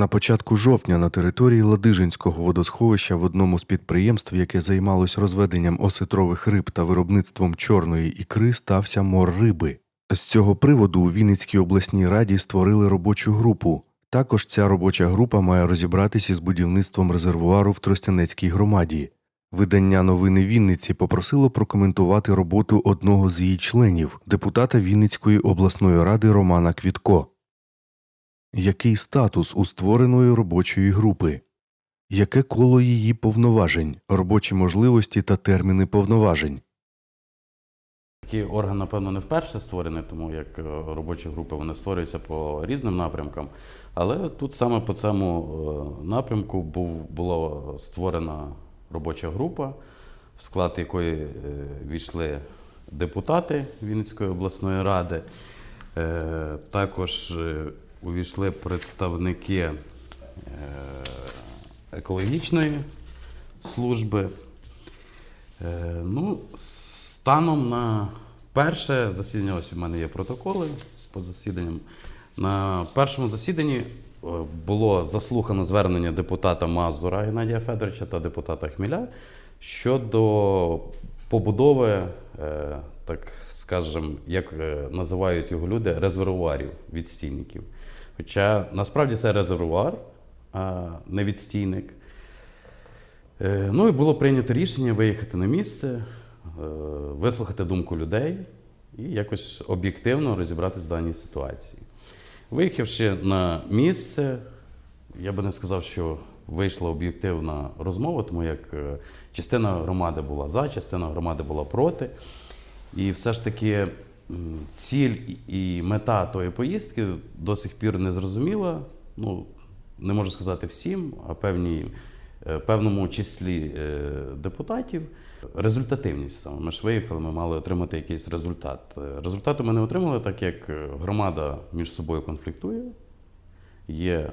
На початку жовтня на території Ладижинського водосховища в одному з підприємств, яке займалось розведенням осетрових риб та виробництвом чорної ікри, стався мор риби. З цього приводу у Вінницькій обласній раді створили робочу групу. Також ця робоча група має розібратися з будівництвом резервуару в Тростянецькій громаді. Видання новини Вінниці попросило прокоментувати роботу одного з її членів, депутата Вінницької обласної ради Романа Квітко. Який статус у створеної робочої групи? Яке коло її повноважень, робочі можливості та терміни повноважень? Такий орган, напевно, не вперше створений, тому як е, робочі групи вони створюються по різним напрямкам. Але тут саме по цьому е, напрямку був, була створена робоча група, в склад якої е, війшли депутати Вінницької обласної ради. Також увійшли представники е, екологічної служби. Е, Ну, станом на перше засідання, ось у мене є протоколи по засіданням. На першому засіданні е, було заслухано звернення депутата Мазура Геннадія Федоровича та депутата Хміля щодо побудови, так скажем, як е, називають його люди, резервуарів відстійників. Хоча насправді це резервуар, а не відстійник. Е, Ну і було прийнято рішення виїхати на місце, е, вислухати думку людей і якось об'єктивно розібратися в даній ситуації. Виїхавши на місце, я би не сказав, що вийшла об'єктивна розмова, тому як частина громади була за, частина громади була проти. І все ж таки ціль і мета тої поїздки до сих пір не зрозуміла. Ну, не можу сказати всім, а певній, е, певному числі е, депутатів. Результативність саме. Ми ж виїхали, ми мали отримати якийсь результат. Е, Результату ми не отримали, так як громада між собою конфліктує, є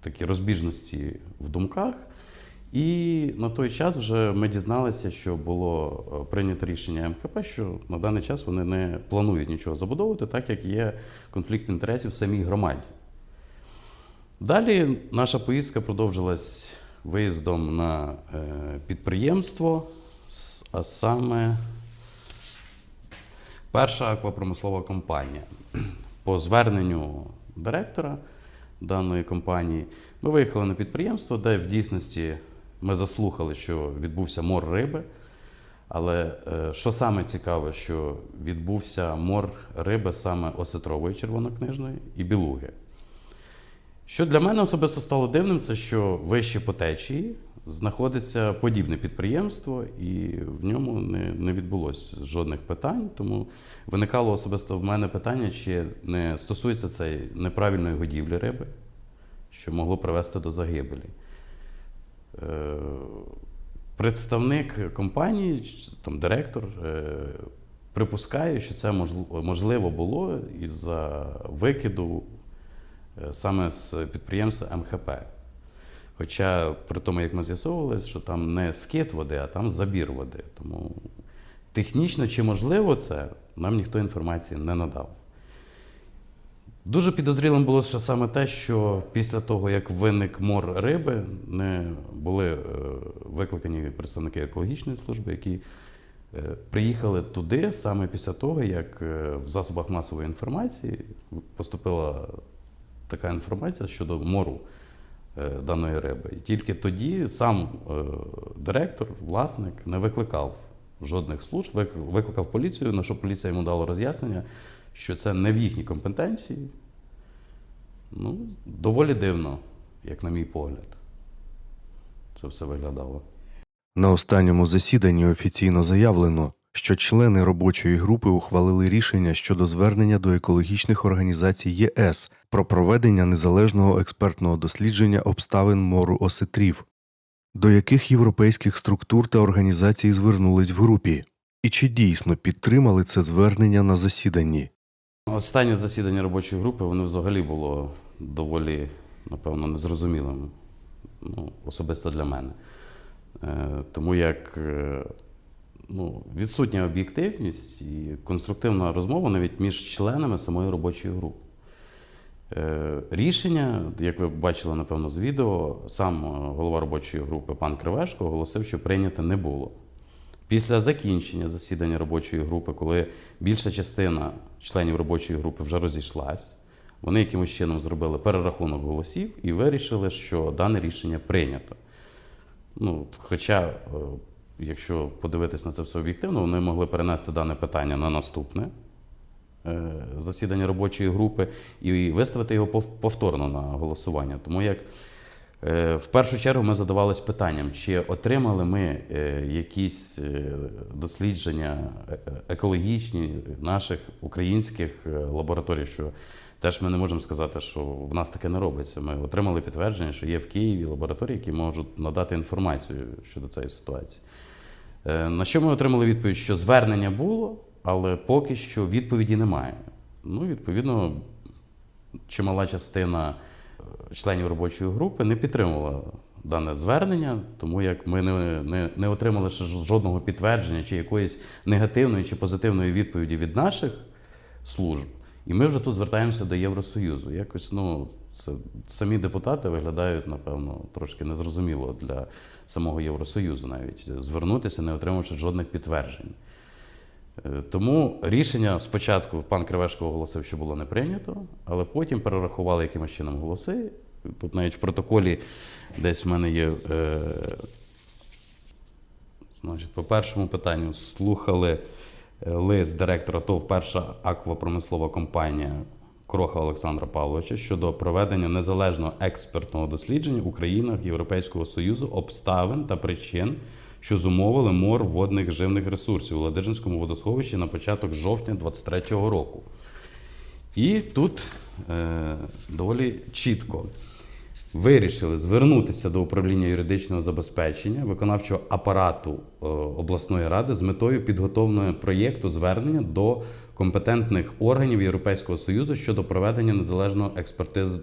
такі розбіжності в думках. І на той час вже ми дізналися, що було е, прийнято рішення МКП, що на даний час вони не планують нічого забудовувати, так як є конфлікт інтересів в самій громаді. Далі наша поїздка продовжилась виїздом на е, підприємство, а саме перша аквапромислова компанія. По зверненню директора даної компанії ми виїхали на підприємство, де в дійсності ми заслухали, що відбувся мор риби. Але е, що саме цікаве, що відбувся мор риби саме осетрової червонокнижної і білуги. Що для мене особисто стало дивним, це що вище по течії знаходиться подібне підприємство, і в ньому не, не відбулося жодних питань. Тому виникало особисто в мене питання, чи не стосується це неправильної годівлі риби, що могло привести до загибелі. Е, Представник компанії, там директор, е, припускає, що це можливо було із-за викиду е, саме з підприємства МХП. Хоча при тому, як ми з'ясовували, що там не скид води, а там забір води. Тому технічно чи можливо це, нам ніхто інформації не надав. Дуже підозрілим було ще саме те, що після того, як виник мор риби, не були е, викликані представники екологічної служби, які е, приїхали туди саме після того, як е, в засобах масової інформації поступила така інформація щодо мору даної риби. І тільки тоді сам директор, власник, не викликав жодних служб, вик- викликав поліцію, на що поліція йому дала роз'яснення, що це не в їхній компетенції. Ну, доволі дивно, як на мій погляд. Це все виглядало. На останньому засіданні офіційно заявлено, що члени робочої групи ухвалили рішення щодо звернення до екологічних організацій ЄС про проведення незалежного експертного дослідження обставин мору осетрів, до яких європейських структур та організацій звернулись в групі, і чи дійсно підтримали це звернення на засіданні. Останнє засідання робочої групи воно взагалі було доволі, напевно, незрозумілим, ну, особисто для мене. Е, тому як е, ну, відсутня об'єктивність і конструктивна розмова навіть між членами самої робочої групи. Е, Рішення, як ви бачили, напевно, з відео, сам е, голова робочої групи пан Кривешко оголосив, що прийнято не було. Після закінчення засідання робочої групи, коли більша частина членів робочої групи вже розійшлась, вони якимось чином зробили перерахунок голосів і вирішили, що дане рішення прийнято. Ну, хоча, е, якщо подивитись на це все об'єктивно, вони могли перенести дане питання на наступне засідання робочої групи і виставити його повторно на голосування. Тому як е, в першу чергу ми задавались питанням, чи отримали ми е, якісь е, дослідження е, е, екологічні наших українських е, лабораторій, що теж ми не можемо сказати, що в нас таке не робиться. Ми отримали підтвердження, що є в Києві лабораторії, які можуть надати інформацію щодо цієї ситуації. Е, На що ми отримали відповідь, що звернення було, але поки що відповіді немає. Ну, відповідно, чимала частина е, членів робочої групи не підтримувала дане звернення, тому як ми не, не, не отримали ще жодного підтвердження чи якоїсь негативної чи позитивної відповіді від наших служб. І ми вже тут звертаємося до Євросоюзу. Якось ну, це, самі депутати виглядають, напевно, трошки незрозуміло для самого Євросоюзу навіть звернутися, не отримавши жодних підтверджень. Е, Тому рішення спочатку пан Кривешко оголосив, що було не прийнято, але потім перерахували якимось чином голоси. Тут навіть в протоколі десь в мене є. Е, значить, по першому питанню слухали е, лист директора ТОВ перша аквапромислова компанія Кроха Олександра Павловича щодо проведення незалежного експертного дослідження у країнах Європейського Союзу обставин та причин, що зумовили мор водних живних ресурсів у Ладижинському водосховищі на початок жовтня 2023 року. І тут е, доволі чітко вирішили звернутися до управління юридичного забезпечення виконавчого апарату е, обласної ради з метою підготовлення проєкту звернення до компетентних органів Європейського Союзу щодо проведення незалежного експертиз, е,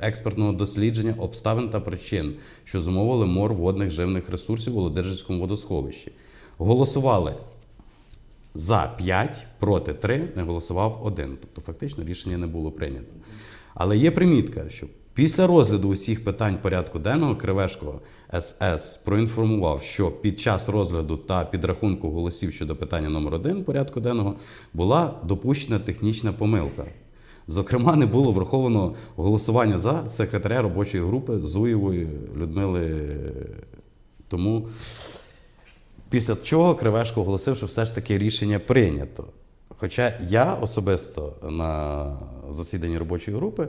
експертного дослідження обставин та причин, що зумовили мор водних живних ресурсів у Ладижинському водосховищі. Голосували за 5, проти 3, не голосував 1. Тобто фактично рішення не було прийнято. Але є примітка, що після розгляду усіх питань порядку денного Кривешко СС проінформував, що під час розгляду та підрахунку голосів щодо питання номер 1 порядку денного була допущена технічна помилка. Зокрема, не було враховано голосування за секретаря робочої групи Зуєвої Людмили. Тому Після чого Кривешко оголосив, що все ж таки рішення прийнято. Хоча я особисто на засіданні робочої групи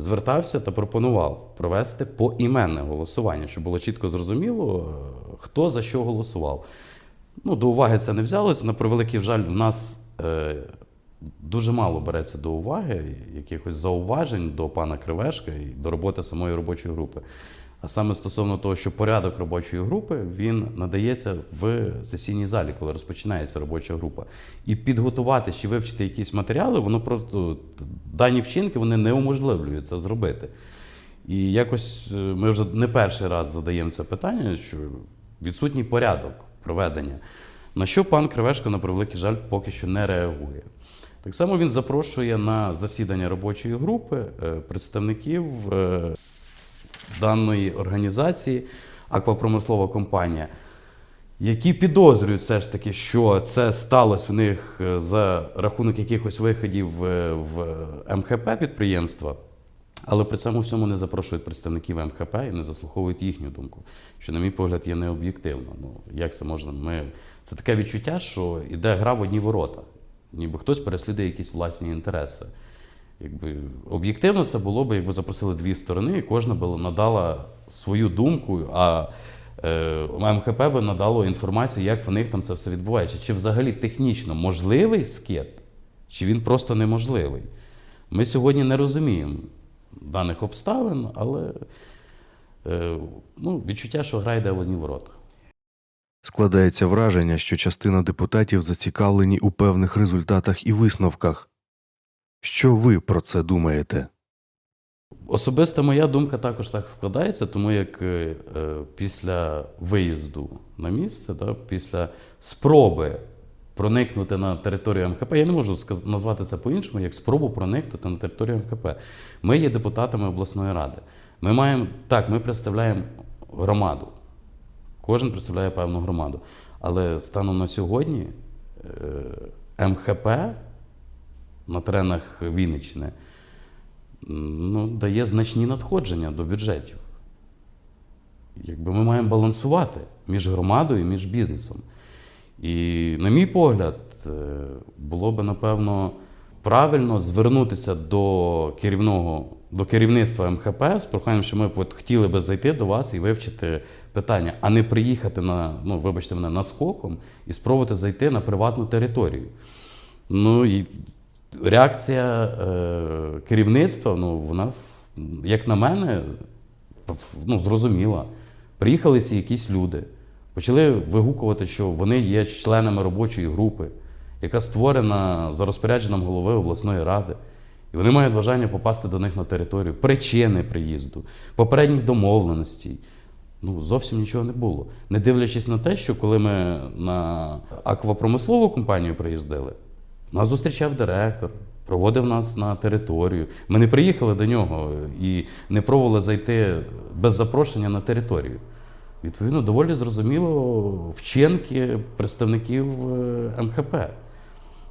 звертався та пропонував провести поіменне голосування, щоб було чітко зрозуміло, е, хто за що голосував. Ну, до уваги це не взялося. На превеликий жаль, в нас е, дуже мало береться до уваги якихось зауважень до пана Кривешка і до роботи самої робочої групи. А саме стосовно того, що порядок робочої групи він надається в сесійній залі, коли розпочинається робоча група. І підготувати чи вивчити якісь матеріали, воно просто дані вчинки вони не уможливлюють це зробити. І якось е, ми вже не перший раз задаємо це питання, що відсутній порядок проведення. На що пан Кривешко, на превеликий жаль, поки що не реагує. Так само він запрошує на засідання робочої групи е, представників е, даної організації, аквапромислова компанія, які підозрюють все ж таки, що це сталося в них е, за рахунок якихось виходів е, в МХП підприємства. Але при цьому всьому не запрошують представників МХП і не заслуховують їхню думку, що, на мій погляд, є необ'єктивно. Ну, як це можна? Ми... Це таке відчуття, що йде гра в одні ворота, ніби хтось переслідує якісь власні інтереси. Якби об'єктивно це було б, якби запросили дві сторони, і кожна би надала свою думку, а е, МХП би надало інформацію, як в них там це все відбувається. Чи взагалі технічно можливий скет, чи він просто неможливий. Ми сьогодні не розуміємо даних обставин, але е, ну, відчуття, що гра йде в одні ворота. Складається враження, що частина депутатів зацікавлені у певних результатах і висновках. Що ви про це думаєте? Особиста моя думка також так складається, тому як е, е, після виїзду на місце, да, після спроби проникнути на територію МХП. Я не можу назвати це по-іншому, як спробу проникнути на територію МХП. Ми є депутатами обласної ради. Ми маємо так, ми представляємо громаду. Кожен представляє певну громаду. Але станом на сьогодні е, МХП на теренах Вінниччини ну, дає значні надходження до бюджетів. Якби ми маємо балансувати між громадою і між бізнесом. І, на мій погляд, е, було би напевно правильно звернутися до керівного, до керівництва МХП з проханням, що ми хотіли би зайти до вас і вивчити питання, а не приїхати на, ну, вибачте мене, наскоком і спробувати зайти на приватну територію. Ну і реакція е, керівництва, ну, вона, як на мене, ну, зрозуміла. Приїхали всі якісь люди, почали вигукувати, що вони є членами робочої групи, яка створена за розпорядженням голови обласної ради. І вони мають бажання попасти до них на територію, причини приїзду, попередніх домовленостей. Ну, зовсім нічого не було. Не дивлячись на те, що коли ми на аквапромислову компанію приїздили, нас зустрічав директор, проводив нас на територію. Ми не приїхали до нього і не пробували зайти без запрошення на територію. Відповідно, доволі зрозуміло вчинки представників е, МХП.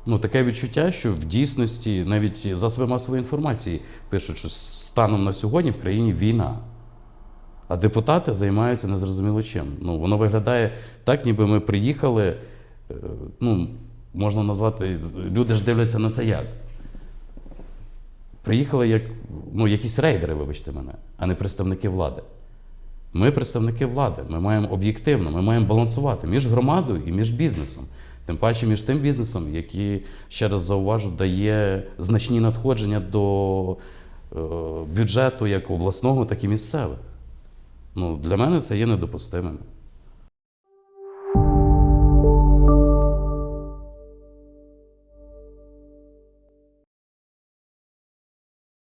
Ну, таке відчуття, що в дійсності навіть засоби масової інформації пишуть, що станом на сьогодні в країні війна. А депутати займаються незрозуміло чим. Ну, воно виглядає так, ніби ми приїхали. е, Ну, можна назвати, люди ж дивляться на це як. Приїхали як ну, якісь рейдери, вибачте мене, а не представники влади. Ми представники влади, ми маємо об'єктивно, ми маємо балансувати між громадою і між бізнесом. Тим паче між тим бізнесом, який, ще раз зауважу, дає значні надходження до е, бюджету як обласного, так і місцевих. Ну, для мене це є недопустимим.